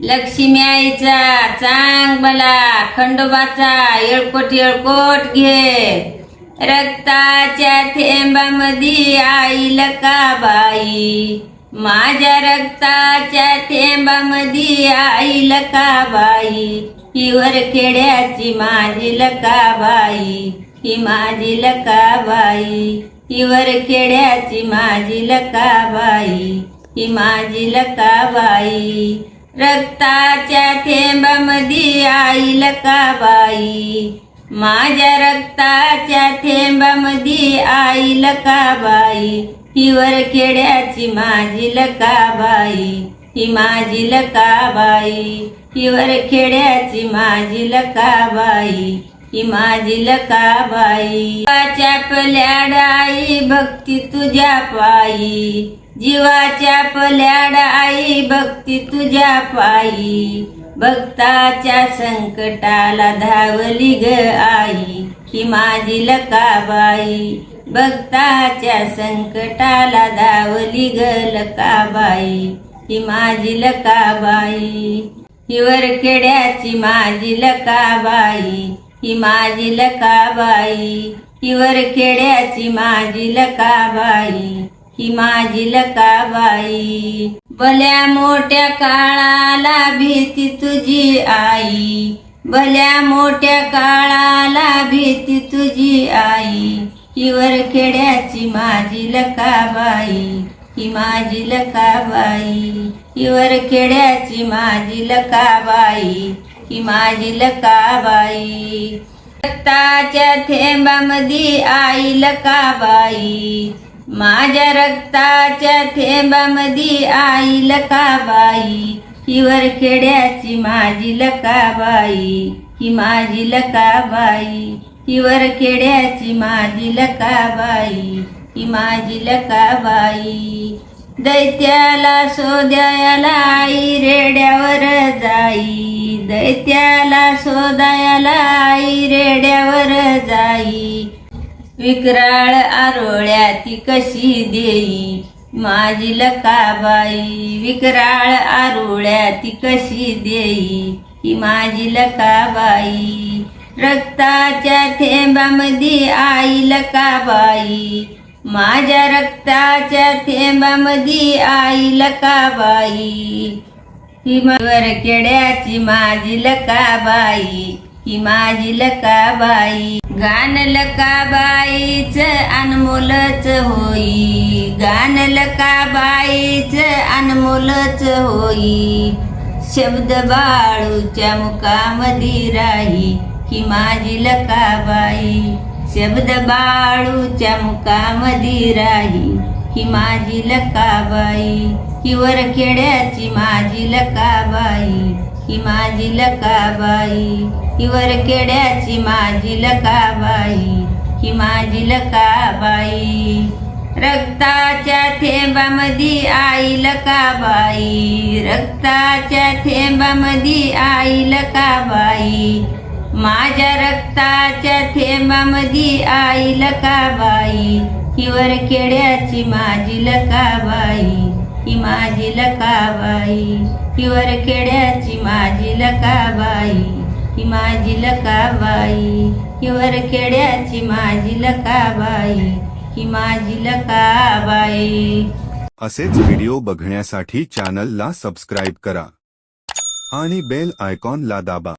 लक्ष्मी आईचा चांगला खंडोबाचा येळकोट येळकोट घे. रक्ताच्या थेंबामध्ये आई लकाबाई माझ्या रक्ताच्या थेंबामध्ये आई लकाबाई ही खेड्याची माझी लकाबाई ही माझी लकाबाई ही खेड्याची माझी लकाबाई ही माझी लकाबाई रक्ताच्या थेंबामध्ये का बाई? माझ्या रक्ताच्या थेंबामध्ये आईल का बाई? हिवर खेड्याची माझी लकाबाई ही माझी लकाबाई ही खेड्याची माझी लकाबाई ही माझी लकाबाई. जीवाच्या पल्याड आई भक्ती तुझ्या पायी. जीवाच्या पल्याड आई भक्ती तुझ्या पायी. भक्ताच्या संकटाला धावली ग आई. ही माझी लकाबाई. भक्ताच्या संकटाला धावली ग लकाबाई. ही माझी लकाबाई. ही वरखेड्याची माझी लकाबाई. ही माझी लकाबाई ही वरखेड्याची माझी लकाबाई ही माझी लकाबाई. भल्या मोठ्या काळाला भीती तुझी आई भल्या मोठ्या काळाला भीती तुझी आई. ही वरखेड्याची माझी लकाबाई ही माझी लकाबाई ही वरखेड्याची माझी लकाबाई. ही माझी लकाबाई. रक्ताच्या थेंबामध्ये आई लकाबाई. माझ्या रक्ताच्या थेंबामध्ये आई लकाबाई. ही वरखेड्याची माझी लकाबाई. ही माझी लकाबाई. ही वरखेड्याची माझी लकाबाई. ही माझी लकाबाई. दैत्याला सोद्याला आई रेड्यावर जाई. दैत्याला शोधायला आई रेड्यावर जाई. विकराळ आरोळ्या ती कशी देई? माझी लकाबाई विकराळ आरोळ्या ती कशी देई? ही माझी लकाबाई रक्ताच्या थेंबामध्ये आई लकाबाई माझ्या रक्ताच्या थेंबामध्ये आई लकाबाई ही केड्याची माझी लकाबाई ही माझी लकाबाई. गान लकाबाईच अनमोलच होई गान लकाबाईच अनमोलच होई. शब्द बाळूच्या मुखामध्ये राही ही माझी लकाबाई. शब्द बाळूच्या मुखामध्ये राही ही माझी लकाबाई ही वर खेड्याची माझी लकाबाई ही माझी लकाबाई ही वर खेड्याची माझी लकाबाई ही माझी लकाबाई. रक्ताच्या थेंबामध्ये आई लकाबाई रक्ताच्या थेंबामध्ये आई लकाबाई माझ्या रक्ताच्या थेंबामध्ये आई लकाबाई हिवर केड्याची माझी लकाबाई ही माझी लकाबाई. हिवर केड्याची माझी लकाबाई ही माझी लकाबाई. हिवर केड्याची माझी लकाबाई ही माझी लकाबाई. असेच व्हिडिओ बघण्यासाठी चॅनलला सबस्क्राईब करा. आणि बेल आयकॉनला दाबा.